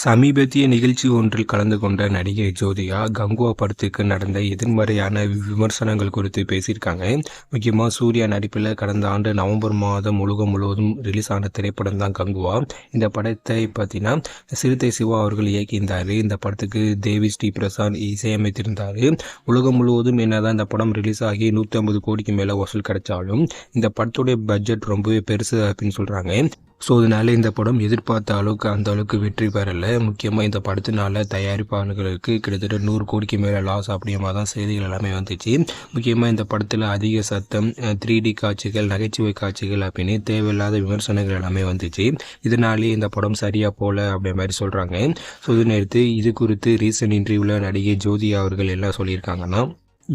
சமீபத்திய நிகழ்ச்சி ஒன்றில் கலந்து கொண்ட நடிகை ஜோதிகா கங்குவா படத்துக்கு நடந்த எதிர்மறையான விமர்சனங்கள் குறித்து பேசியிருக்காங்க. முக்கியமாக சூர்யா நடிப்பில் கடந்த ஆண்டு நவம்பர் மாதம் உலகம் முழுவதும் ரிலீஸ் ஆன திரைப்படம் தான் கங்குவா. இந்த படத்தை பார்த்தீங்கன்னா சிறுத்தை சிவா அவர்கள் இயக்கியிருந்தார். இந்த படத்துக்கு தேவி ஸ்ரீ பிரசாத் இசையமைத்திருந்தார். உலகம் முழுவதும் என்னதான் இந்த படம் ரிலீஸ் ஆகி நூற்றி ஐம்பது கோடிக்கு மேலே வசூல் கிடைச்சாலும் இந்த படத்துடைய பட்ஜெட் ரொம்பவே பெருசு அப்படின்னு சொல்கிறாங்க ஸோ அதனால இந்த படம் எதிர்பார்த்த அளவுக்கு அந்த அளவுக்கு வெற்றி பெறலை. முக்கியமாக இந்த படத்தினால தயாரிப்பாளர்களுக்கு கிட்டத்தட்ட நூறு கோடிக்கு மேலே லாஸ் அப்படிங்கிற தான் செய்திகள் எல்லாமே வந்துச்சு. முக்கியமாக இந்த படத்தில் அதிக சத்தம் த்ரீ டி காட்சிகள் நகைச்சுவை காட்சிகள் அப்படின்னு தேவையில்லாத விமர்சனங்கள் எல்லாமே வந்துச்சு. இதனாலே இந்த படம் சரியாக போகல அப்படின்ற மாதிரி சொல்கிறாங்க ஸோ இது நேரத்து இது குறித்து ரீசன்ட் இன்டர்வியூவில் நடிகை ஜோதி அவர்கள் என்ன சொல்லியிருக்காங்கன்னா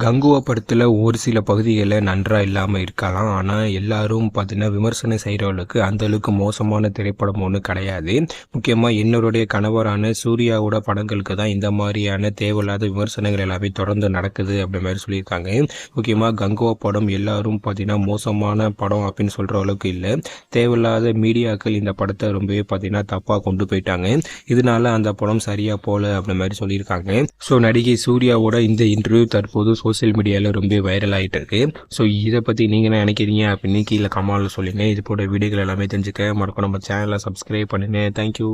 கங்குவா படத்தில் ஒரு சில பகுதிகளில் நன்றாக இல்லாமல் இருக்கலாம். ஆனால் எல்லாரும் பார்த்தீங்கன்னா விமர்சனம் செய்கிறவர்களுக்கு அந்தளவுக்கு மோசமான திரைப்படம் ஒன்றும் கிடையாது. முக்கியமாக என்னருடைய கணவரான சூர்யாவோட படங்களுக்கு தான் இந்த மாதிரியான தேவையில்லாத விமர்சனங்கள் எல்லாமே தொடர்ந்து நடக்குது அப்படி மாதிரி சொல்லியிருக்காங்க. முக்கியமாக கங்குவா படம் எல்லாரும் பார்த்தீங்கன்னா மோசமான படம் அப்படின்னு சொல்கிற அளவுக்கு இல்லை. தேவையில்லாத மீடியாக்கள் இந்த படத்தை ரொம்பவே பார்த்தீங்கன்னா தப்பாக கொண்டு போயிட்டாங்க. இதனால அந்த படம் சரியாக போகல அப்படி மாதிரி சொல்லியிருக்காங்க. ஸோ நடிகை சூர்யாவோட இந்த இன்டர்வியூ தற்போது சோசியல் மீடியாவில் ரொம்ப வைரல் ஆகிட்டு இருக்கு ஸோ இதை பற்றி நீங்கள் என்ன நினைக்கிறீங்க அப்படின்னு கீழே கமாலில் சொல்லுங்கள் இது போட வீடியோகள் எல்லாமே தெரிஞ்சுக்க மறக்கும் நம்ம சேனலை சப்ஸ்கிரைப் பண்ணுங்க தேங்க்யூ